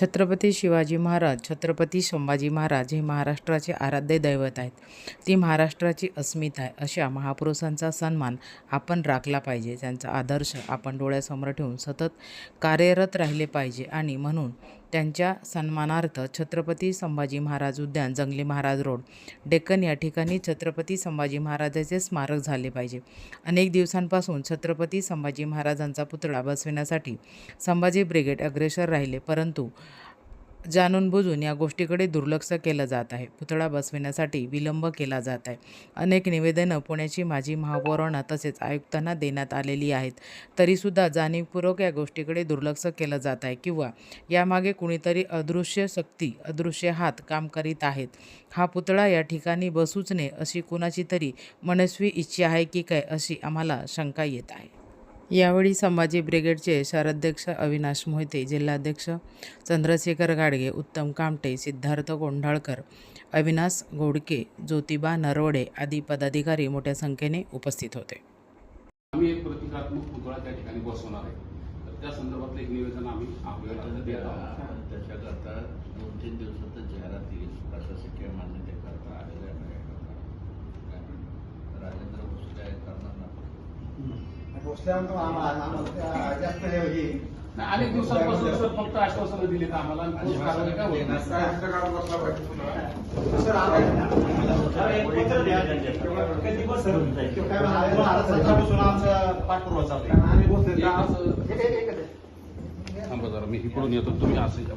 छत्रपती शिवाजी महाराज छत्रपती संभाजी महाराज हे महाराष्ट्राचे आराध्य दैवत आहेत. ती महाराष्ट्राची अस्मिता आहे. अशा महापुरुषांचा सन्मान आपण राखला पाहिजे. त्यांचा आदर्श आपण डोळ्यासमोर ठेवून सतत कार्यरत राहिले पाहिजे आणि म्हणून त्यांच्या सन्मानार्थ छत्रपती संभाजी महाराज उद्यान जंगली महाराज रोड डेक्कन या ठिकाणी छत्रपती संभाजी महाराजाचे स्मारक झाले पाहिजे. अनेक दिवसांपासून छत्रपती संभाजी महाराजांचा पुतळा बसविण्यासाठी संभाजी ब्रिगेड अग्रेसर राहिले परंतु जाणून बुजून या गोष्टीकडे दुर्लक्ष केलं जात आहे. पुतळा बसविण्यासाठी विलंब केला जात आहे. अनेक निवेदनं पुण्याची माजी महापौरांना तसेच आयुक्तांना देण्यात आलेली आहेत. तरीसुद्धा जाणीवपूर्वक या गोष्टीकडे दुर्लक्ष केलं जात आहे किंवा यामागे कुणीतरी अदृश्य शक्ती अदृश्य हात काम करीत आहेत. हा पुतळा या ठिकाणी बसूच नये अशी कुणाची तरी मनस्वी इच्छा आहे की काय अशी आम्हाला शंका येत आहे. यावेळी संभाजी ब्रिगेडचे शहराध्यक्ष अविनाश मोहिते जिल्हाध्यक्ष चंद्रशेखर गाडगे उत्तम कामटे सिद्धार्थ गोंढाळकर अविनाश गोडके ज्योतिबा नरवडे आदी पदाधिकारी मोठ्या संख्येने उपस्थित होते. आम्ही एक प्रतिकात्मक पुतळा त्या ठिकाणी बसवणार आहे. तर त्या संदर्भातलं एक निवेदन आम्ही आपल्याला देत आहोत. त्याच्याकरता दोन तीन दिवसातच जाहिरात येईल. प्रशासकीय मान्यतेकरता आलेल्या नाही राजेंद्र भोसले करणार ना आम्हाला जास्त हे होईल. अनेक दिवसांपासून सर फक्त आश्वासनं दिली तर आम्हाला ठोस कारवाई काय होत नाही. सर, आम्हाला- एक पत्र द्या. कधी बसेल? किंवा काय म्हणाले, महाराष्ट्रापासून आमचं पाठपुरावा चालू आहे. आम्ही बोलतोय हे का? असं- हे- हे- हे कसं? थांबा जरा मी इकडून येतो तुम्ही असं या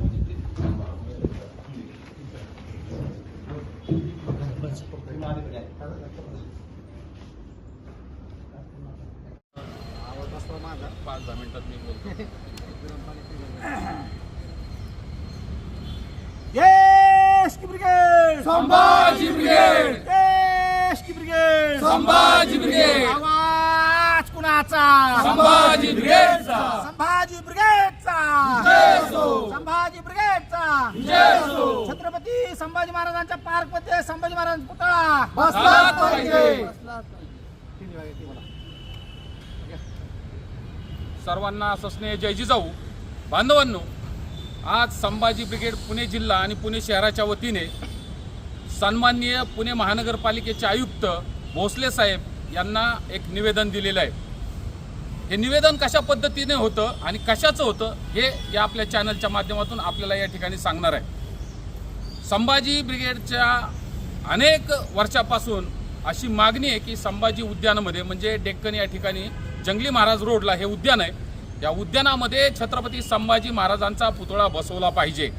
ते- थांबा. पाच दहा मिनिटात मी बोलतो देश की ब्रिगेड संभाजी ब्रिगेड! देश की ब्रिगेड संभाजी ब्रिगेड! आवाज कुणाचा संभाजी ब्रिगेडचा संभाजी ब्रिगेडचा! संभाजी ब्रिगेडचा! छत्रपती संभाजी महाराजांच्या पार्कमध्ये संभाजी महाराजांचा पुतळा बसलाच पाहिजे. सर्वांना सस्ने जय जिजाऊ. बांधवांनो आज संभाजी ब्रिगेड पुणे जिल्हा आणि पुणे शहराच्या वतीने सन्माननीय पुणे महानगरपालिकेचे आयुक्त भोसले साहेब यांना एक निवेदन दिलेलं आहे. हे निवेदन कशा पद्धतीने होतं आणि कशाचं होतं हे या आपल्या चॅनलच्या माध्यमातून आपल्याला या ठिकाणी सांगणार आहे. संभाजी ब्रिगेडच्या अनेक वर्षापासून अशी मागणी आहे की संभाजी उद्यानामध्ये म्हणजे डेक्कन या ठिकाणी जंगली महाराज रोडला हे उद्यान आहे. या उद्यानामध्ये छत्रपती संभाजी महाराजांचा पुतळा बसवला पाहिजे.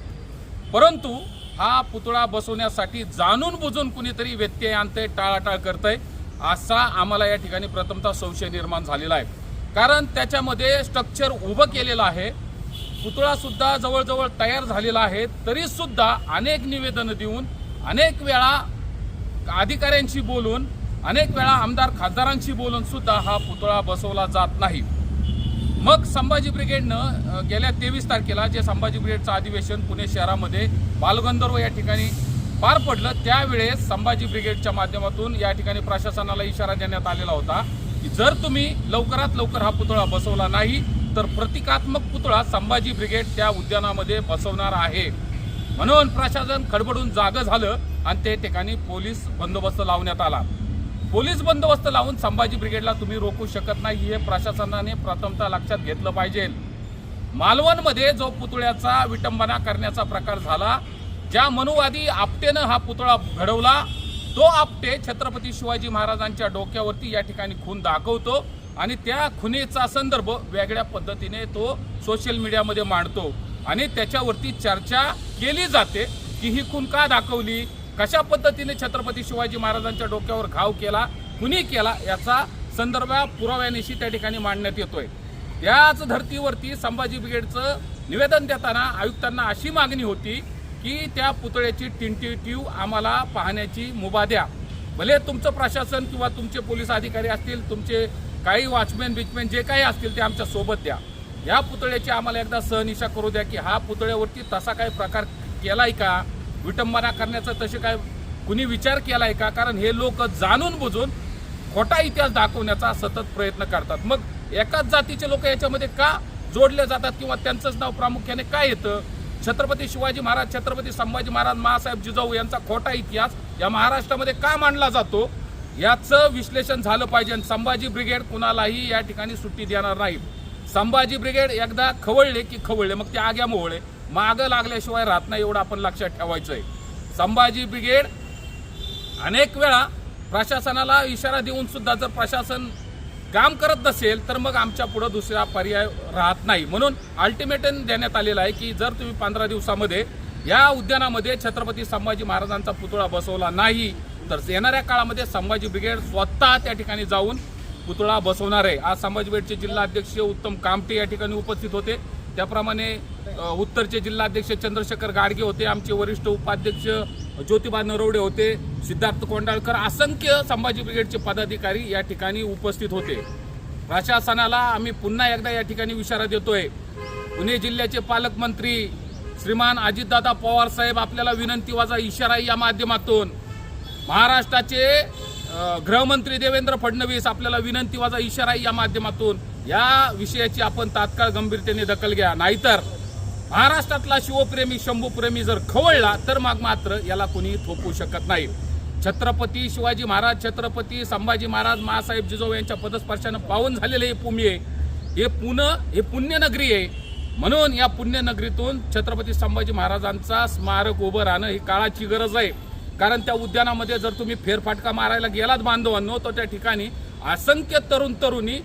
परंतु हा पुतळा बसवण्यासाठी जाणून बुजून कुणीतरी व्यत्यय आणतंय टाळाटाळ करतंय असा आम्हाला या ठिकाणी प्रथमतः संशय निर्माण झालेला आहे. कारण त्याच्यामध्ये स्ट्रक्चर उभं केलेलं आहे. पुतळासुद्धा जवळजवळ तयार झालेला आहे. तरीसुद्धा अनेक निवेदनं देऊन अनेक वेळा अधिकाऱ्यांशी बोलून अनेक वेळा आमदार खासदारांशी बोलून सुद्धा हा पुतळा बसवला जात नाही. मग संभाजी ब्रिगेडनं गेल्या तेवीस तारखेला जे संभाजी ब्रिगेडचं अधिवेशन पुणे शहरामध्ये बालगंधर्व या ठिकाणी पार पडलं त्यावेळेस संभाजी ब्रिगेडच्या माध्यमातून या ठिकाणी प्रशासनाला इशारा देण्यात आलेला होता की जर तुम्ही लवकरात लवकर हा पुतळा बसवला नाही तर प्रतिकात्मक पुतळा संभाजी ब्रिगेड त्या उद्यानामध्ये बसवणार आहे. म्हणून प्रशासन खडबडून जागं झालं आणि ते ठिकाणी पोलीस बंदोबस्त लावण्यात आला. पोलीस बंदोबस्त लावून संभाजी ब्रिगेडला तुम्ही रोखू शकत नाही हे प्रशासनाने प्रथमतः लक्षात घेतलं पाहिजे. मालवणमध्ये जो पुतळ्याचा विटंबना करण्याचा प्रकार झाला ज्या मनुवादी आपटेनं हा पुतळा घडवला तो आपटे छत्रपती शिवाजी महाराजांच्या डोक्यावरती या ठिकाणी खून दाखवतो आणि त्या खुनेचा संदर्भ वेगळ्या पद्धतीने तो सोशल मीडियामध्ये मांडतो. आणि त्याच्यावरती चर्चा केली जाते की ही खून का दाखवली? कशा पद्धतीने छत्रपती शिवाजी महाराजांच्या डोक्यावर घाव केला कुणी केला याचा संदर्भ पुराव्यानिशी त्या ठिकाणी मांडण्यात येतोय. त्याच धर्तीवरती संभाजी ब्रिगेडचं निवेदन देताना आयुक्तांना अशी मागणी होती की त्या पुतळ्याची टिंटिटिव्ह आम्हाला पाहण्याची मुभा द्या. भले तुमचं प्रशासन किंवा तुमचे पोलीस अधिकारी असतील तुमचे काही वॉचमॅन बिचमॅन जे काही असतील ते आमच्यासोबत द्या. या पुतळ्याची आम्हाला एकदा सहनिशा करू द्या की हा पुतळ्यावरती तसा काही प्रकार केलाय का? विटंबना करण्याचा तसे काय कुणी विचार केला आहे का? कारण हे लोक जाणून बुजून खोटा इतिहास दाखवण्याचा सतत प्रयत्न करतात. मग एकाच जातीचे लोक याच्यामध्ये का जोडले जातात किंवा त्यांचंच नाव प्रामुख्याने काय येतं? छत्रपती शिवाजी महाराज छत्रपती संभाजी महाराज महासाहेब जिजाऊ यांचा खोटा इतिहास या महाराष्ट्रामध्ये का मांडला जातो? याचं विश्लेषण झालं पाहिजे आणि संभाजी ब्रिगेड कुणालाही या ठिकाणी सुट्टी देणार नाही. संभाजी ब्रिगेड एकदा खवळले की खवळले. मग ते आग्या मोहळे. मागं लागल्याशिवाय राहत नाही एवढं आपण लक्षात ठेवायचं आहे संभाजी ब्रिगेड अनेक वेळा प्रशासनाला इशारा देऊन सुद्धा जर प्रशासन काम करत नसेल तर मग आमच्या पुढं दुसरा पर्याय राहत नाही. म्हणून अल्टिमेटम देण्यात आलेलं आहे की जर तुम्ही पंधरा दिवसामध्ये या उद्यानामध्ये छत्रपती संभाजी महाराजांचा पुतळा बसवला नाही तर येणाऱ्या काळामध्ये संभाजी ब्रिगेड स्वतः त्या ठिकाणी जाऊन पुतळा बसवणार आहे. आज संभाजी ब्रिगेडचे जिल्हाध्यक्ष उत्तम कामटे या ठिकाणी उपस्थित होते. त्याप्रमाणे उत्तरचे जिल्हाध्यक्ष चंद्रशेखर गाडगे होते आमचे वरिष्ठ उपाध्यक्ष ज्योतिबा नरवडे होते सिद्धार्थ कोंडाळकर असंख्य संभाजी ब्रिगेडचे पदाधिकारी या ठिकाणी उपस्थित होते. प्रशासनाला आम्ही पुन्हा एकदा या ठिकाणी इशारा देतोय. पुणे जिल्ह्याचे पालकमंत्री श्रीमान अजितदादा पवार साहेब आपल्याला विनंतीवाचा इशारा या माध्यमातून. महाराष्ट्राचे गृहमंत्री देवेंद्र फडणवीस आपल्याला विनंतीवाचा इशारा या माध्यमातून. या विषयाची आपण तात्काळ गंभीरतेने दखल घ्या. नाहीतर महाराष्ट्रातला शिवप्रेमी शंभूप्रेमी जर खवळला तर मग मात्र याला कोणी थोपू शकत नाही. छत्रपती शिवाजी महाराज छत्रपती संभाजी महाराज महासाहेब जिजाऊ यांच्या पदस्पर्शानं पावन झालेले हे भूमी आहे. हे पुणे हे पुण्यनगरी आहे. म्हणून या पुण्यनगरीतून छत्रपती संभाजी महाराजांचा स्मारक उभं राहणं ही काळाची गरज आहे. कारण त्या उद्यानामध्ये जर तुम्ही फेरफाटका मारायला गेलात बांधवांनो तर त्या ठिकाणी असंख्य तरुण तरुणी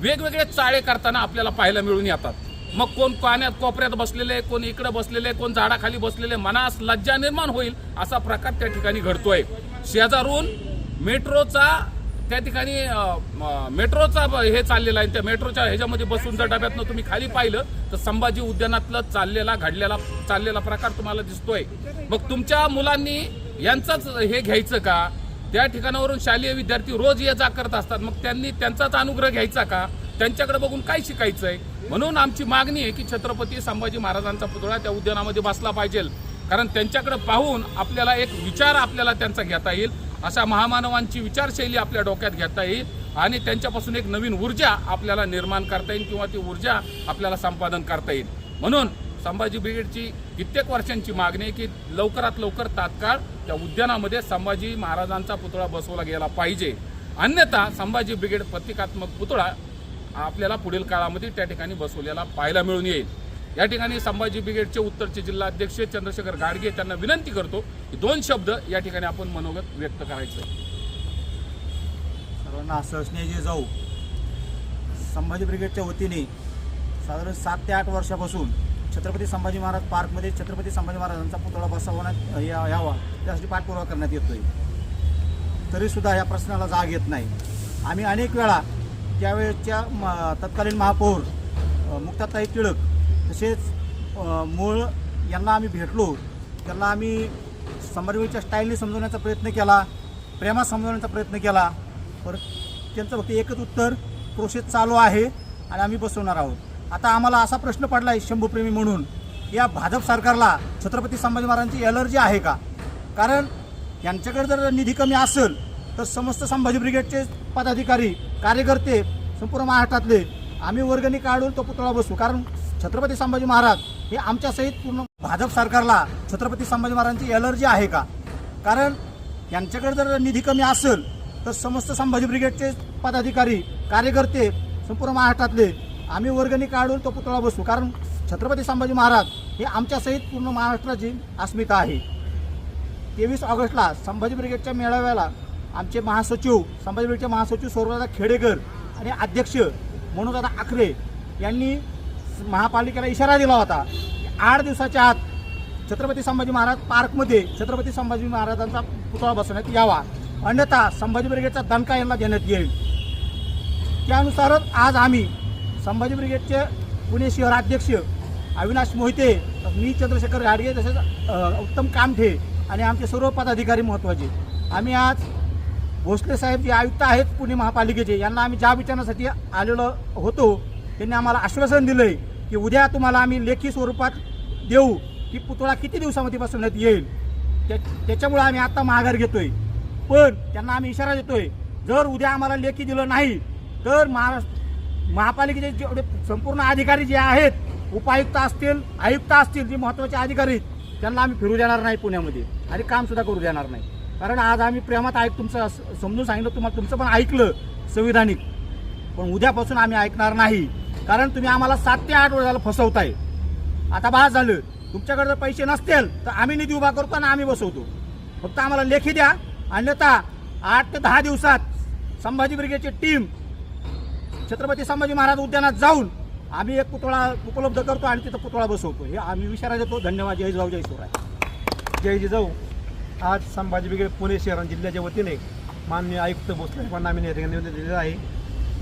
वेगवेगळे चाळे करताना आपल्याला पाहायला मिळून येतात. मग कोण पाण्यात कोपऱ्यात बसलेले कोण इकडे बसलेले कोण झाडाखाली बसलेले मनास लज्जा निर्माण होईल असा प्रकार त्या ठिकाणी घडतोय. शेजारून मेट्रोचा त्या ठिकाणी मेट्रोचा हे चाललेला आहे. त्या मेट्रोच्या ह्याच्यामध्ये बसून जर डब्यातनं तुम्ही खाली पाहिलं तर संभाजी उद्यानातलं चाललेला घडलेला चाललेला प्रकार तुम्हाला दिसतोय. मग तुमच्या मुलांनी यांचंच हे घ्यायचं का? त्या ठिकाणावरून शालेय विद्यार्थी रोज ये जा करत असतात. मग त्यांनी त्यांचाच अनुग्रह घ्यायचा का? त्यांच्याकडे बघून काय शिकायचं आहे म्हणून आमची मागणी आहे की छत्रपती संभाजी महाराजांचा पुतळा त्या उद्यानामध्ये बसला पाहिजे. कारण त्यांच्याकडे पाहून आपल्याला एक विचार आपल्याला त्यांचा घेता येईल अशा महामानवांची विचारशैली आपल्या डोक्यात घेता येईल आणि त्यांच्यापासून एक नवीन ऊर्जा आपल्याला निर्माण करता येईल किंवा ती ऊर्जा आपल्याला संपादन करता येईल. म्हणून संभाजी ब्रिगेडची कित्येक वर्षांची मागणी आहे की लवकरात लवकर तात्काळ त्या उद्यानामध्ये संभाजी महाराजांचा पुतळा बसवला गेला पाहिजे. अन्यथा संभाजी ब्रिगेड प्रतिकात्मक पुतळा आपल्याला पुढील काळामध्ये त्या ठिकाणी बसवलेला पाहायला मिळून येईल. या ठिकाणी संभाजी ब्रिगेडचे उत्तरचे जिल्हाध्यक्ष चंद्रशेखर गाडगे त्यांना विनंती करतो की दोन शब्द या ठिकाणी आपण मनोगत व्यक्त करायचं. सर्वांना सहसनीय जे जाऊ संभाजी ब्रिगेडच्या वतीने साधारण सात ते आठ वर्षापासून छत्रपती संभाजी महाराज पार्कमध्ये छत्रपती संभाजी महाराजांचा पुतळा बसवण्यात या- यावा त्यासाठी पाठपुरावा करण्यात येतोय. तरीसुद्धा या प्रश्नाला जाग येत नाही. आम्ही अनेक वेळा त्यावेळेच्या मा तत्कालीन महापौर मुक्ताताई टिळक तसेच मूळ यांना आम्ही भेटलो. त्यांना आम्ही समरवीच्या स्टाईलने समजवण्याचा प्रयत्न केला प्रेमात समजवण्याचा प्रयत्न केला. परत त्यांचं फक्त एकच उत्तर प्रोसेस चालू आहे आणि आम्ही बसवणार आहोत. आता आम्हाला असा प्रश्न पडला आहे शंभूप्रेमी म्हणून या भाजप सरकारला छत्रपती संभाजी महाराजांची एलर्जी आहे का? कारण यांच्याकडे जर निधी कमी असेल तर समस्त संभाजी ब्रिगेडचे पदाधिकारी कार्यकर्ते संपूर्ण महाराष्ट्रातले आम्ही वर्गणी काढून तो पुतळा बसू कारण छत्रपती संभाजी महाराज हे आमच्या सहित पूर्ण भाजप सरकारला छत्रपती संभाजी महाराजांची एलर्जी आहे का? कारण यांच्याकडे जर निधी कमी असेल तर समस्त संभाजी ब्रिगेडचे पदाधिकारी कार्यकर्ते संपूर्ण महाराष्ट्रातले आम्ही वर्गणी काढून तो पुतळा बसू कारण छत्रपती संभाजी महाराज हे आमच्या सहित पूर्ण महाराष्ट्राची अस्मिता आहे. तेवीस ऑगस्टला संभाजी ब्रिगेडच्या मेळाव्याला आमचे महासचिव संभाजी महासचिव सौरदादा खेडेकर आणि अध्यक्ष मनोजदादा आखरे यांनी महापालिकेला इशारा दिला होता आठ दिवसाच्या आत छत्रपती संभाजी महाराज पार्कमध्ये छत्रपती संभाजी महाराजांचा पुतळा बसवण्यात यावा. अन्यथा संभाजी ब्रिगेडचा दणका यांना देण्यात येईल. त्यानुसारच आज आम्ही संभाजी ब्रिगेडचे पुणे शहर अध्यक्ष अविनाश मोहिते मी चंद्रशेखर गाडगे तसेच उत्तम कामठे आणि आमचे सर्व पदाधिकारी महत्त्वाचे. आम्ही आज भोसले साहेब जे आयुक्त आहेत पुणे महापालिकेचे यांना आम्ही ज्या विचारण्यासाठी आलेलो होतो त्यांनी आम्हाला आश्वासन दिलं आहे की उद्या तुम्हाला आम्ही लेखी स्वरूपात देऊ की पुतळा किती दिवसामध्ये बसवण्यात येईल. त्या त्याच्यामुळे आम्ही आता माघार घेतोय. पण त्यांना आम्ही इशारा देतोय जर उद्या आम्हाला लेखी दिलं नाही तर महाराष्ट्र महापालिकेचे जेवढे संपूर्ण अधिकारी जे आहेत उपायुक्त असतील आयुक्त असतील जे महत्त्वाचे अधिकारी आहेत, त्यांना आम्ही फिरू देणार नाही पुण्यामध्ये. आणि कामसुद्धा करू देणार नाही. कारण आज आम्ही प्रेमात ऐक तुमचं असं समजून सांगितलं तुम्हाला तुमचं पण ऐकलं संविधानिक. पण उद्यापासून आम्ही ऐकणार नाही. कारण तुम्ही आम्हाला सात ते आठ वर्षाला फसवताय. आता बाहेर झालं तुमच्याकडे जर पैसे नसतील तर आम्ही निधी उभा करतो आणि आम्ही बसवतो. फक्त आम्हाला लेखी द्या. अन्यथा आठ ते दहा दिवसात संभाजी ब्रिगेडची टीम छत्रपती संभाजी महाराज उद्यानात जाऊन आम्ही एक पुतळा उपलब्ध करतो आणि तिथं पुतळा बसवतो. हे आम्ही विचारा देतो. धन्यवाद. जय जाऊ जय शिवराय. जय जिजाऊ. आज संभाजी ब्रिगेड पुणे शहर आणि जिल्ह्याच्या वतीने माननीय आयुक्त भोसले यांना आम्ही निवेदन निवेदन दिलेलं आहे.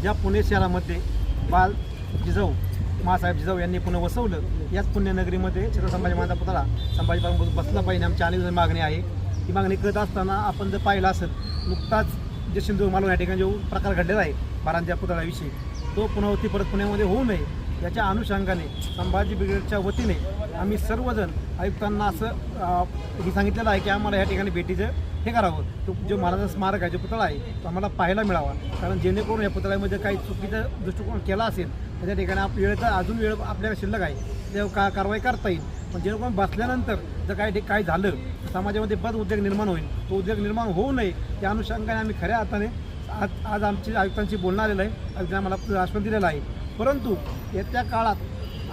ज्या पुणे शहरामध्ये बाल जिजाऊ मासाहेब जिजाऊ यांनी पुणे वसवलं याच पुण्यनगरीमध्ये छत्र संभाजी माझा पुतळा संभाजी बसला पाहिजे आमची अनेक मागणी आहे. ही मागणी करत असताना आपण जर पाहिलं असेल नुकताच जे सिंधू मालवण या ठिकाणी जो प्रकार घडलेला आहे बारांच्या पुतळ्याविषयी तो पुनरावृत्ती परत पुण्यामध्ये होऊ नये. याच्या अनुषंगाने संभाजी ब्रिगेडच्या वतीने आम्ही सर्वजण आयुक्तांना असं अं, हे सांगितलेलं आहे की आम्हाला या ठिकाणी भेटीचं हे करावं. तो जो महाराजा स्मारक आहे जो पुतळा आहे तो आम्हाला पाहायला मिळावा. कारण जेणेकरून या पुतळ्यामध्ये काही चुकीचा दृष्टिकोन केला असेल त्याच्या ठिकाणी आप वेळेचा अजून वेळ आपल्याला शिल्लक आहे. ते का कारवाई करता येईल. पण जेणेकरून बसल्यानंतर जर काही काय झालं तर समाजामध्ये बद उद्योग निर्माण होईल. तो उद्योग निर्माण होऊ नये त्या अनुषंगाने आम्ही खऱ्या अर्थाने आज आज आमची आयुक्तांशी बोलणं आलेलं आहे. आयुक्तांना आम्हाला आश्वासन दिलेलं आहे. परंतु येत्या काळात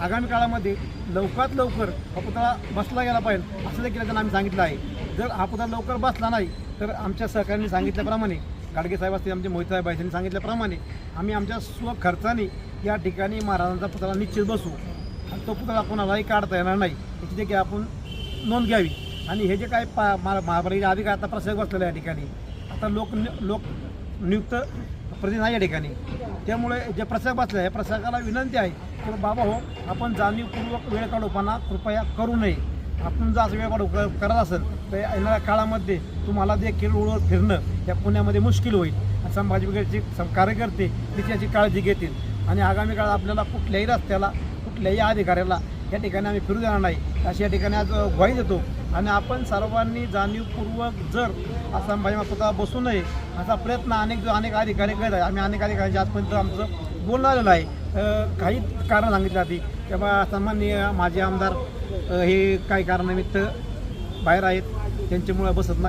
आगामी काळामध्ये लवकरात लवकर हा पुतळा बसला गेला पाहिजे असं देखील त्यांना आम्ही सांगितलं आहे. जर हा पुतळा लवकर बसला नाही तर आमच्या सहकाऱ्यांनी सांगितल्याप्रमाणे गाडगे साहेब असतील आमचे मोहित साहेब यांनी सांगितल्याप्रमाणे आम्ही आमच्या स्वखर्चाने या ठिकाणी महाराजांचा पुतळा निश्चित बसू. आणि तो पुतळा कोणालाही काढता येणार नाही याची देखील आपण नोंद घ्यावी. आणि हे जे काय पा मा अधिकार आता प्रसंग बसलेला या ठिकाणी आता लोक लोक नियुक्त प्रतिनिधी नाही या ठिकाणी. त्यामुळे जे प्रसंग बसले आहे प्रसंगाला विनंती आहे की बाबा हो आपण जाणीवपूर्वक वेळ काढूपणा कृपया करू नये. आपण जर असं वेळ काढू क- करत असेल तर येणाऱ्या काळामध्ये तुम्हाला देखील उडवत फिरणं या पुण्यामध्ये मुश्किल होईल. संभाजी वगैरेचे कार्यकर्ते तिची याची काळजी घेतील. आणि आगामी काळात आपल्याला कुठल्याही रस्त्याला कुठल्याही अधिकाऱ्याला या ठिकाणी आम्ही फिरू देणार नाही. अशी या ठिकाणी आज ग्वाही देतो. आणि आपण सर्वांनी जाणीवपूर्वक जर असा संभाजी स्वतः बसू नये असा प्रयत्न अनेक अनेक अधिकारी करत आहे आम्ही अनेक अधिकाऱ्यांच्या आजपर्यंत आमचं बोलणं आलेलं आहे. काही कारण सांगितलं आधी तेव्हा सन्माननीय माजी आमदार हे काही कारणानिमित्त बाहेर आहेत. त्यांच्यामुळे बसत नाही.